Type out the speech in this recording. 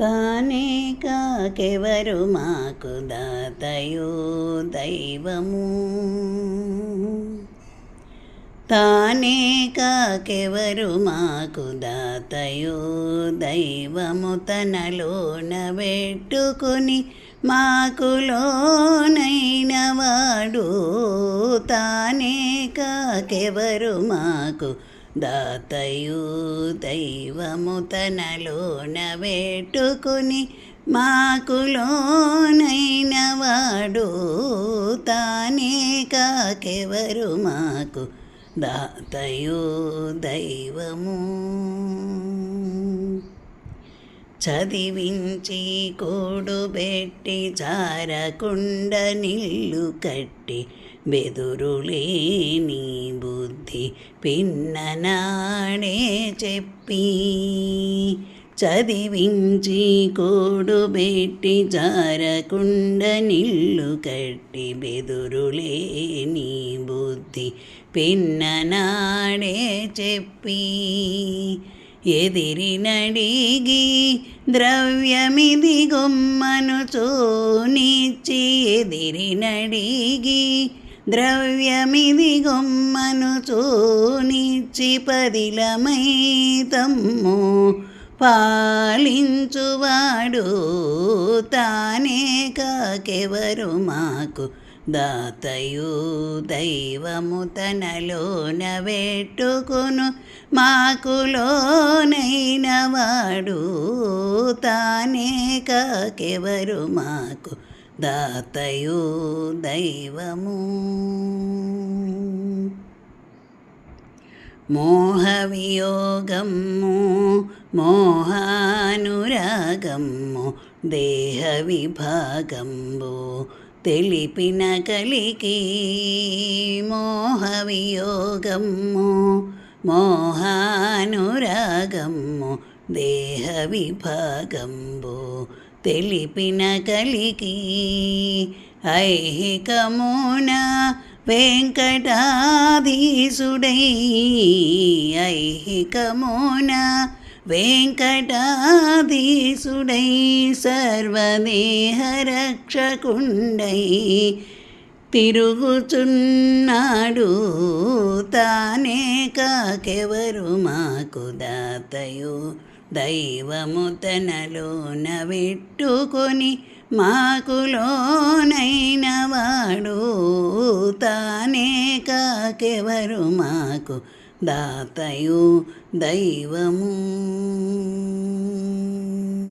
తానే కాకెవరు మాకు దాతయో దైవము? తానే కాకెవరు మాకు దాతయో దైవము? తనలోన పెట్టుకుని మాకు లోనైన వాడు. తానే కాకెవరు మాకు దాతయు దైవము తనలోన పెట్టుకుని మాకు లోనైన వాడు తానే కాకెవరు మాకు? దాతయు దైవము. చదివించి కూడుబెట్టి చారకుండ నిల్లు కట్టి బెదురులేని బుద్ధి పిన్ననాడే చెప్పి చదివించి కూడుబెట్టి జారకుండ నిల్లు కట్టి బెదురులేని బుద్ధి పిన్ననాడే చెప్పి ఎదిరినడిగి ద్రవ్యమిది గుమ్మను చోనిచ్చి ఎదిరినడిగి ద్రవ్యమిది గుమ్మను చోనిచ్చి పదిలమైతమ్ము పాలించువాడు తానే కాకెవరు మాకు దాతయు దైవము తనలోన పెట్టుకును మాకులోనైన వాడు తానే కాకెవరు మాకు దాతయు దైవము. మోహవియోగము మోహానురాగము దేహ విభాగంబు తెలిపిన కలికి మోహవియోగము మోహానురాగము దేహ విభాగంబు తెలిపిన కలికి ఐహికమున వెంకటాధీసుడై ఐహికమున వెంకటాధీసుడై సర్వదేహరక్షకుండై తిరుగుచున్నాడు. తానే కాకెవరు? మాకు దాతయు దైవము తనలోన పెట్టుకొని మాకు లోనైన వాడు. తా నాకెవరు మాకు దాతయు దైవము?